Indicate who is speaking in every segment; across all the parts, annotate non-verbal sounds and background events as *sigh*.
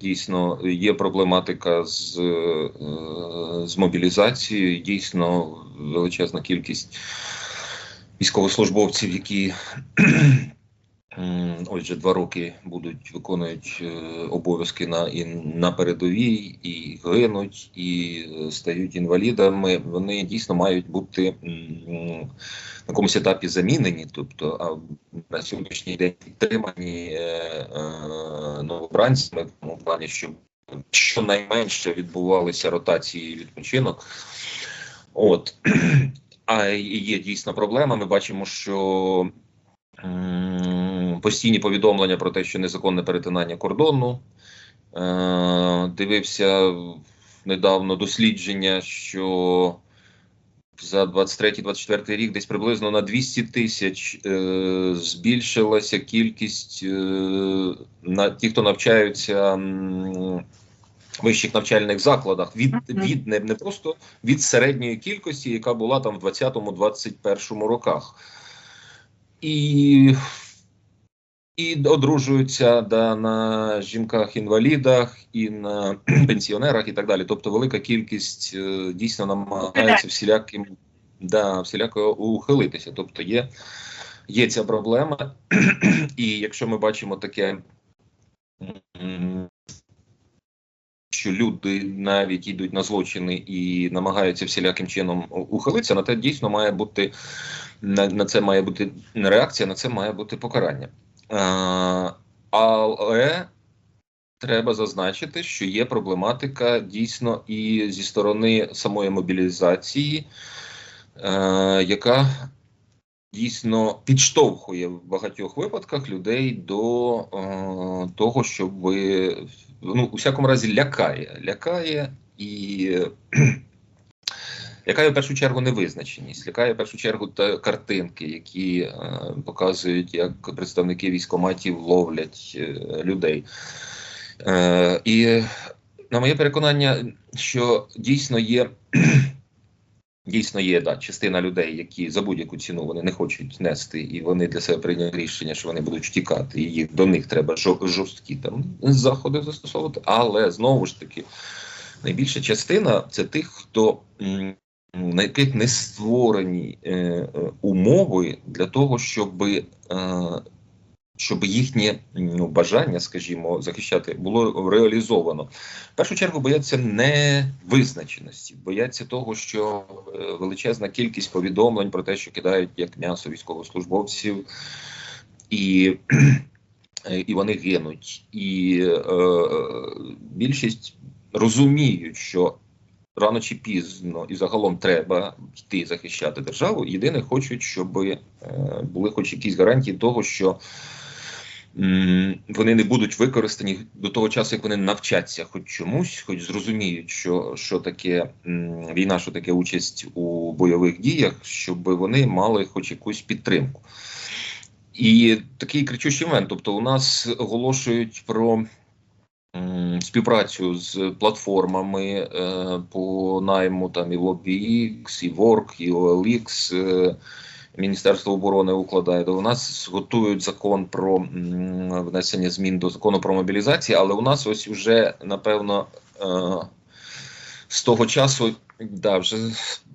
Speaker 1: Дійсно, є проблематика з, е, з мобілізацією. Дійсно, величезна кількість військовослужбовців, які вже два роки будуть виконують е, обов'язки на і на передовій, і гинуть, і е, стають інвалідами. Вони дійсно мають бути на якомусь етапі замінені, тобто а на сьогоднішній день підтримані е, новобранцями в тому плані, щоб щонайменше відбувалися ротації відпочинок. От *clears throat* а є дійсно проблема. Ми бачимо, що постійні повідомлення про те, що незаконне перетинання кордону. Е, дивився недавно дослідження, що за 23-24 рік десь приблизно на 200 тисяч е, збільшилася кількість е, на ті, хто навчаються в вищих навчальних закладах, від, від не, не просто від середньої кількості, яка була там в 20-21 роках. І, і одружуються да, на жінках-інвалідах і на *clears throat* пенсіонерах і так далі. Тобто велика кількість е, дійсно намагається всіляким да, всіляко ухилитися. Тобто є, є ця проблема, *clears throat* і якщо ми бачимо таке. Що люди навіть йдуть на злочини і намагаються всіляким чином ухилитися, на те дійсно має бути на, на це має бути реакція, на це має бути покарання. А, але треба зазначити, що є проблематика дійсно і зі сторони самої мобілізації, е, яка дійсно підштовхує в багатьох випадках людей до е, того, щоб ну, у всякому разі лякає, лякає і. Лякає в першу чергу невизначеність, лякає в першу чергу та картинки, які е, показують, як представники військоматів ловлять е, людей. Е, і на моє переконання, що дійсно є. *clears throat* Дійсно є да, частина людей, які за будь-яку ціну вони не хочуть нести, і вони для себе прийняли рішення, що вони будуть втікати, і їх до них треба жорсткі там заходи застосовувати. Але знову ж таки, найбільша частина це тих, хто на яких не створені е, е, умови для того, щоб, е, щоб їхнє ну, бажання, скажімо, захищати було реалізовано. В першу чергу бояться невизначеності, бояться того, що величезна кількість повідомлень про те, що кидають як м'ясо військовослужбовців, і, і вони гинуть. І е, більшість розуміють, що рано чи пізно і загалом треба йти захищати державу. Єдине, хочуть, щоб е, були хоч якісь гарантії того, що вони не будуть використані до того часу, як вони навчаться хоч чомусь, хоч зрозуміють, що, що таке війна, що таке участь у бойових діях, щоб вони мали хоч якусь підтримку. І такий кричущий момент. Тобто, у нас оголошують про співпрацю з платформами е, по найму там і LobbyX, і Work, і OLX. Е, Міністерство оборони укладає. до нас готують закон про внесення змін до закону про мобілізацію, але у нас ось уже напевно е, з того часу, да, вже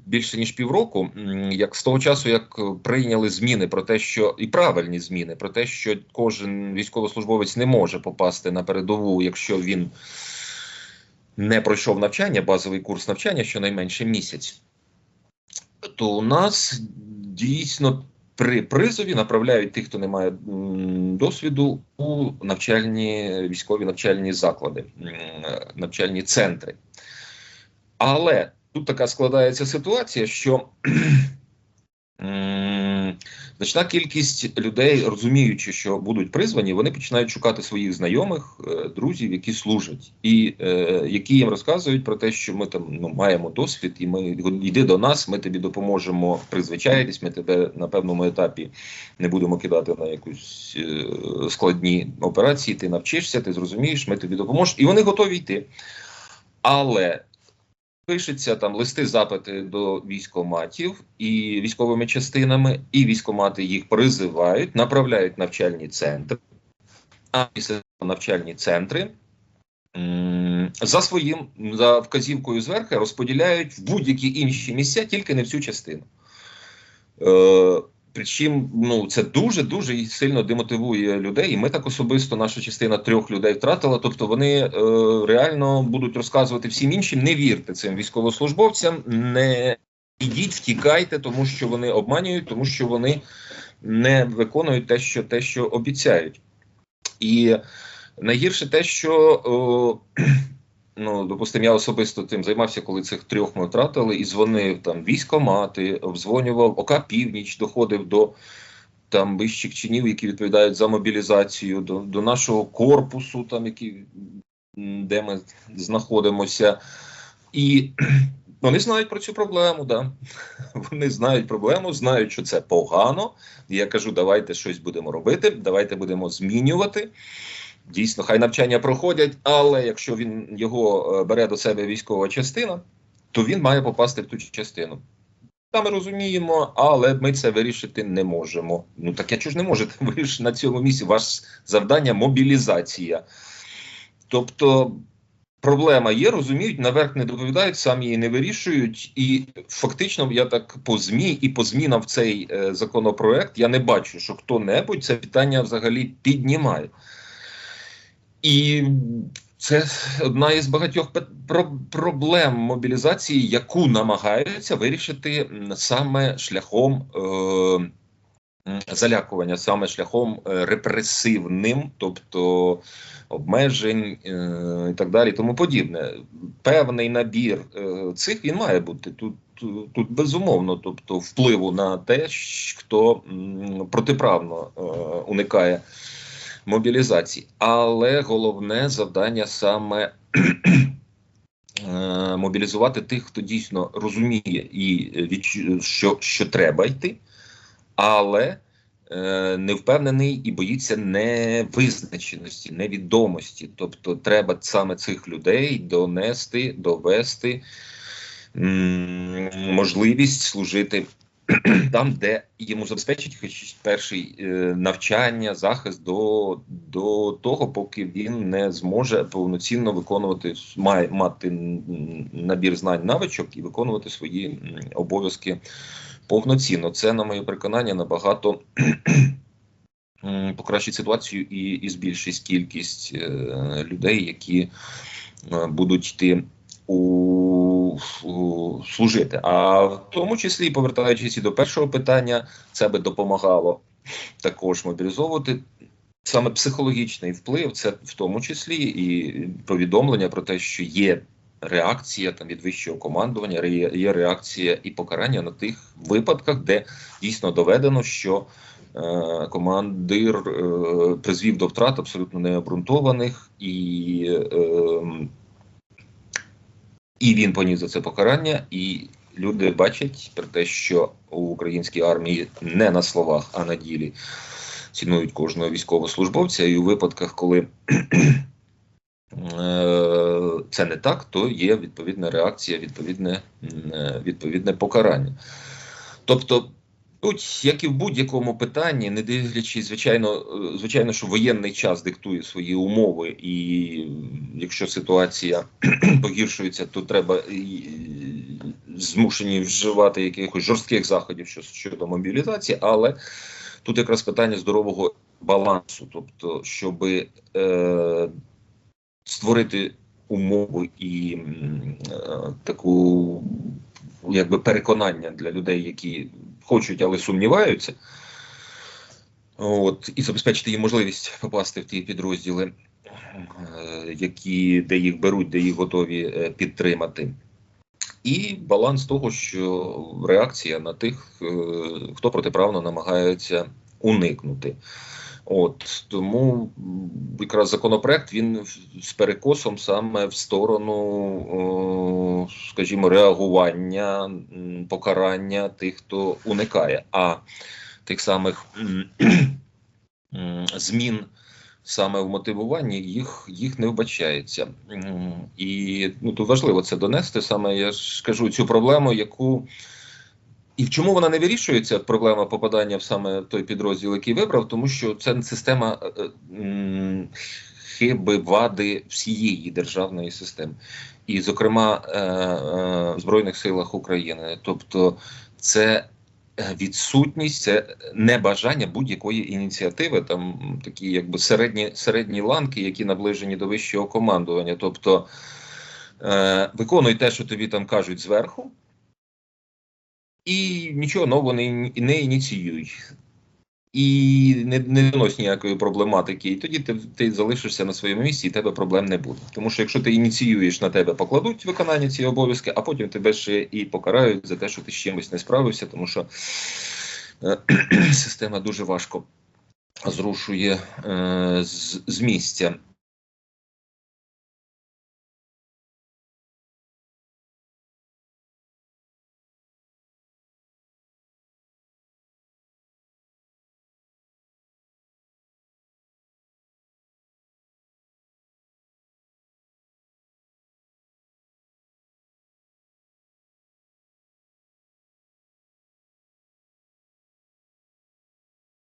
Speaker 1: більше ніж півроку, як з того часу, як прийняли зміни про те, що і правильні зміни про те, що кожен військовослужбовець не може попасти на передову, якщо він не пройшов навчання, базовий курс навчання щонайменше місяць, то у нас дійсно при призові направляють тих, хто не має досвіду, у навчальні військові навчальні заклади, навчальні центри. Але тут така складається ситуація, що *clears throat* значна кількість людей, розуміючи, що будуть призвані, вони починають шукати своїх знайомих, е, друзів, які служать, і е, які їм розказують про те, що ми там ну, маємо досвід, і ми йди до нас, ми тобі допоможемо призвичаїтись, ми тебе на певному етапі не будемо кидати на якусь е, складні операції. Ти навчишся, ти зрозумієш, ми тобі допоможемо, і вони готові йти. Але пишеться там листи, запити до військоматів і військовими частинами, і військомати їх призивають, направляють навчальні центри. А після навчальні центри за своїм за вказівкою зверху розподіляють в будь-які інші місця, тільки не в цю частину. Е, Причому ну, це дуже дуже сильно демотивує людей. І ми так особисто, наша частина трьох людей втратила. Тобто вони е, реально будуть розказувати всім іншим: не вірте цим військовослужбовцям, не ідіть, втікайте, тому що вони обманюють, тому що вони не виконують те, що те, що обіцяють. І найгірше те, що о, ну, допустимо, я особисто тим займався, коли цих трьох ми втратили, і дзвонив там військомати, обдзвонював ОК Північ, доходив до там вищих чинів, які відповідають за мобілізацію, до, до нашого корпусу, там які де ми знаходимося. І *clears throat* вони знають про цю проблему, да. *laughs* Вони знають проблему, знають, що це погано. Я кажу, давайте щось будемо робити, давайте будемо змінювати. Дійсно, хай навчання проходять, але якщо він його е, бере до себе військова частина, то він має попасти в ту частину. Та ми розуміємо, але ми це вирішити не можемо. Ну так якщо ж не можете, *laughs* ви ж на цьому місці ваше завдання мобілізація. Тобто проблема є, розуміють, наверх не доповідають, самі її не вирішують. І фактично, я так по ЗМІ і по змінам в цей е, законопроект я не бачу, що хто-небудь це питання взагалі піднімає. І це одна із багатьох проблем мобілізації, яку намагаються вирішити саме шляхом е, залякування, саме шляхом е, репресивним, тобто обмежень е, і так далі, тому подібне. Певний набір е, цих він має бути тут. Тут безумовно, тобто впливу на те, хто протиправно е, уникає мобілізації. Але головне завдання саме е, мобілізувати тих, хто дійсно розуміє і відчу- що, що треба йти, але е, не впевнений і боїться невизначеності, невідомості. Тобто, треба саме цих людей донести, довести можливість служити *clears throat* там, де йому забезпечить хоч перший е, навчання, захист до, до того, поки він не зможе повноцінно виконувати має мати набір знань навичок і виконувати свої обов'язки повноцінно. Це, на моє переконання, набагато *clears throat* покращить ситуацію і, і збільшить кількість е, людей, які е, будуть йти у, у служити. А в тому числі, повертаючись і до першого питання, це би допомагало також мобілізовувати. Саме психологічний вплив, це в тому числі і повідомлення про те, що є реакція там від вищого командування, є реакція і покарання на тих випадках, де дійсно доведено, що е, командир е, призвів до втрат абсолютно необґрунтованих і. Е, і він поніс за це покарання, і люди бачать про те, що у українській армії не на словах, а на ділі цінують кожного військовослужбовця. І у випадках, коли *clears throat* е, це не так, то є відповідна реакція, відповідне, е, відповідне покарання. Тобто, Тут, як і в будь-якому питанні, не дивлячись, звичайно, е, звичайно, що воєнний час диктує свої умови, і якщо ситуація *clears throat* погіршується, то треба змушені вживати якихось жорстких заходів щодо мобілізації, але тут якраз питання здорового балансу, тобто, щоб е, створити умови і е, таку якби переконання для людей, які хочуть, але сумніваються. От, і забезпечити їм можливість попасти в ті підрозділи, е, які, де їх беруть, де їх готові е, підтримати. І баланс того, що реакція на тих, е, хто протиправно намагається уникнути. От тому якраз законопроект він з перекосом саме в сторону, о, скажімо, реагування, покарання тих, хто уникає, а тих самих змін саме в мотивуванні їх, їх не вбачається. І ну, тут важливо це донести. Саме я ж кажу цю проблему, яку і в чому вона не вирішується, проблема попадання в саме той підрозділ, який вибрав, тому що це система е, е, хиби, вади всієї державної системи, і, зокрема, е, в Збройних силах України. Тобто, це відсутність, це небажання будь-якої ініціативи, там такі якби середні, середні ланки, які наближені до вищого командування. Тобто виконуй те, що тобі там кажуть зверху, і нічого нового не, не ініціюй. І не, не винось ніякої проблематики, і тоді ти, ти залишишся на своєму місці, і тебе проблем не буде. Тому що якщо ти ініціюєш на тебе, покладуть виконання цієї обов'язки, а потім тебе ще і покарають за те, що ти з чимось не справився, тому що е, *clears throat* система дуже важко зрушує е, з, з місця.